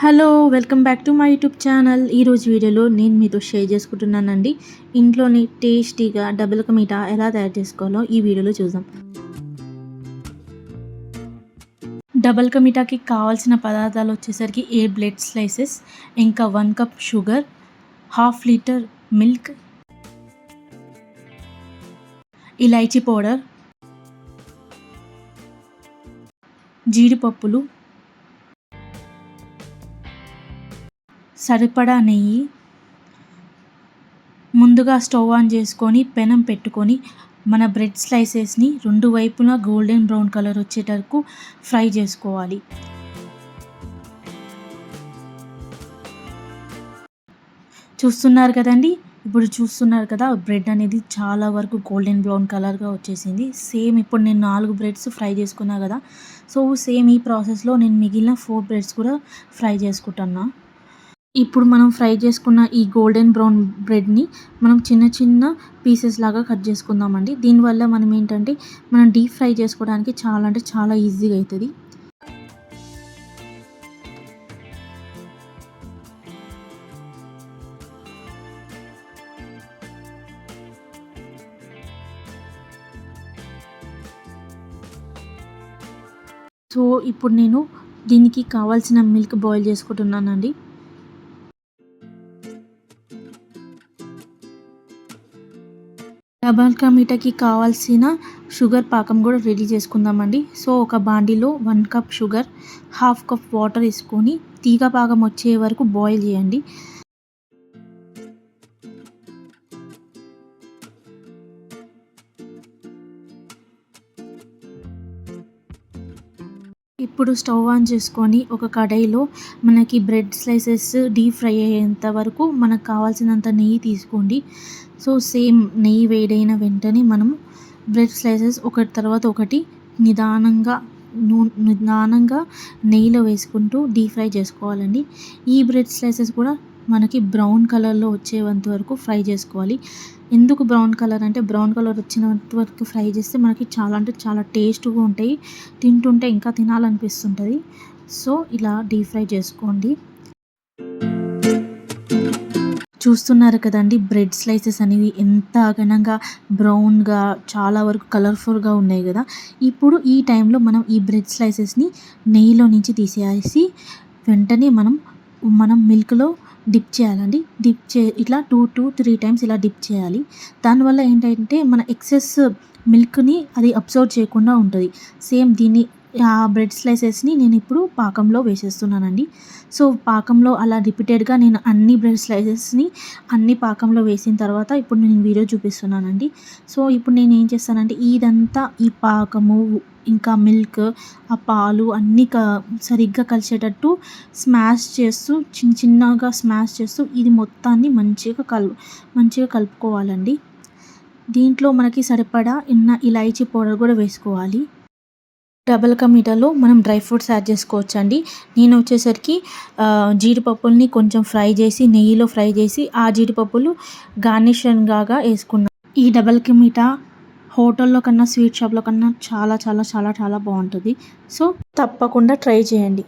Hello welcome back to my YouTube channel. ఈరోజు వీడియోలో నేను మీతో షేర్ చేసుకుంటున్నానండి. ఇంట్లోని టేస్టీగా డబుల్ కా మీఠా ఎలా తయారు చేసుకోవాలో ఈ వీడియోలో చూద్దాం. డబల్ కా మీఠాకి కావాల్సిన పదార్థాలు వచ్చేసరికి ఏ బ్లెడ్ స్లైసెస్ ఇంకా one cup sugar half litre milk elaichi powder జీడిపప్పులు సరిపడా నెయ్యి ముందుగా స్టవ్ ఆన్ చేసుకొని పెనం పెట్టుకొని మన బ్రెడ్ స్లైసెస్ని రెండు వైపులా గోల్డెన్ బ్రౌన్ కలర్ వచ్చేటరకు ఫ్రై చేసుకోవాలి. చూస్తున్నారు కదండి? ఇప్పుడు చూస్తున్నారు కదా బ్రెడ్ అనేది చాలా వరకు గోల్డెన్ బ్రౌన్ కలర్గా వచ్చేసింది. సేమ్ ఇప్పుడు నేను నాలుగు బ్రెడ్స్ ఫ్రై చేసుకున్నా కదా సో సేమ్ ఈ ప్రాసెస్లో నేను మిగిలిన ఫోర్ బ్రెడ్స్ కూడా ఫ్రై చేసుకుంటున్నా. ఇప్పుడు మనం ఫ్రై చేసుకున్న ఈ గోల్డెన్ బ్రౌన్ బ్రెడ్ని మనం చిన్న చిన్న పీసెస్ లాగా కట్ చేసుకుందామండి. దీనివల్ల మనం ఏంటంటే మనం డీప్ ఫ్రై చేసుకోవడానికి చాలా అంటే చాలా ఈజీగా అవుతుంది. సో ఇప్పుడు నేను దీనికి కావాల్సిన మిల్క్ బాయిల్ చేసుకుంటున్నానండి. డబల్ కా మీఠాకి కావాల్సిన షుగర్ పాకం కూడా రెడీ చేసుకుందామండి. సో ఒక బాండీలో one cup sugar half cup water వేసుకొని తీగ పాకం వచ్చే వరకు బాయిల్ చేయండి. ఇప్పుడు స్టవ్ ఆన్ చేసుకొని ఒక కడాయిలో మనకి బ్రెడ్ స్లైసెస్ డీప్ ఫ్రై అయ్యేంత వరకు మనకు కావాల్సినంత నెయ్యి తీసుకోండి. సో సేమ్ నెయ్యి వేడైన వెంటనే మనం బ్రెడ్ స్లైసెస్ ఒకటి తర్వాత ఒకటి నిదానంగా నూ నిదానంగా నెయ్యిలో వేసుకుంటూ డీప్ ఫ్రై చేసుకోవాలండి. ఈ బ్రెడ్ స్లైసెస్ కూడా మనకి బ్రౌన్ కలర్లో వచ్చేంత వరకు ఫ్రై చేసుకోవాలి. ఎందుకు బ్రౌన్ కలర్ అంటే బ్రౌన్ కలర్ వచ్చినంత వరకు ఫ్రై చేస్తే మనకి చాలా అంటే చాలా టేస్ట్గా ఉంటాయి. తింటుంటే ఇంకా తినాలనిపిస్తుంటుంది. సో ఇలా డీప్ ఫ్రై చేసుకోండి. చూస్తున్నారు కదండి బ్రెడ్ స్లైసెస్ అనేవి ఎంత ఘనంగా బ్రౌన్గా చాలా వరకు కలర్ఫుల్గా ఉన్నాయి కదా. ఇప్పుడు ఈ టైంలో మనం ఈ బ్రెడ్ స్లైసెస్ని నెయ్యిలో నుంచి తీసేసి వెంటనే మనం మనం మిల్క్లో డిప్ చేయాలండి. డిప్ చే ఇట్లా టూ టూ త్రీ టైమ్స్ ఇలా డిప్ చేయాలి. దానివల్ల ఏంటంటే మన ఎక్సెస్ మిల్క్ని అది అబ్జర్వ్ చేయకుండా ఉంటుంది. సేమ్ దీన్ని ఆ బ్రెడ్ స్లైసెస్ని నేను ఇప్పుడు పాకంలో వేసేస్తున్నానండి. సో పాకంలో అలా రిపీటెడ్గా నేను అన్ని బ్రెడ్ స్లైసెస్ని అన్ని పాకంలో వేసిన తర్వాత ఇప్పుడు నేను వీడియో చూపిస్తున్నానండి. సో ఇప్పుడు నేను ఏం చేస్తానంటే ఇదంతా ఈ పాకము ఇంకా మిల్క్ ఆ పాలు అన్నీ క సరిగ్గా కలిసేటట్టు స్మాష్ చేస్తూ చిన్న చిన్నగా స్మాష్ చేస్తూ ఇది మొత్తాన్ని మంచిగా కలు మంచిగా కలుపుకోవాలండి. దీంట్లో మనకి సరిపడా ఇన్న ఇలాచీ పౌడర్ కూడా వేసుకోవాలి. డబల్ కా మనం డ్రై ఫ్రూట్స్ యాడ్ చేసుకోవచ్చు అండి నేను వచ్చేసరికి జీడిపప్పుల్ని కొంచెం ఫ్రై చేసి నెయ్యిలో ఫ్రై చేసి ఆ జీడిపప్పులు గార్నిషన్గా వేసుకున్నాను ఈ డబల్ కా హోటల్లో కన్నా స్వీట్ షాప్లో కన్నా చాలా చాలా చాలా చాలా బాగుంటుంది. సో తప్పకుండా ట్రై చేయండి.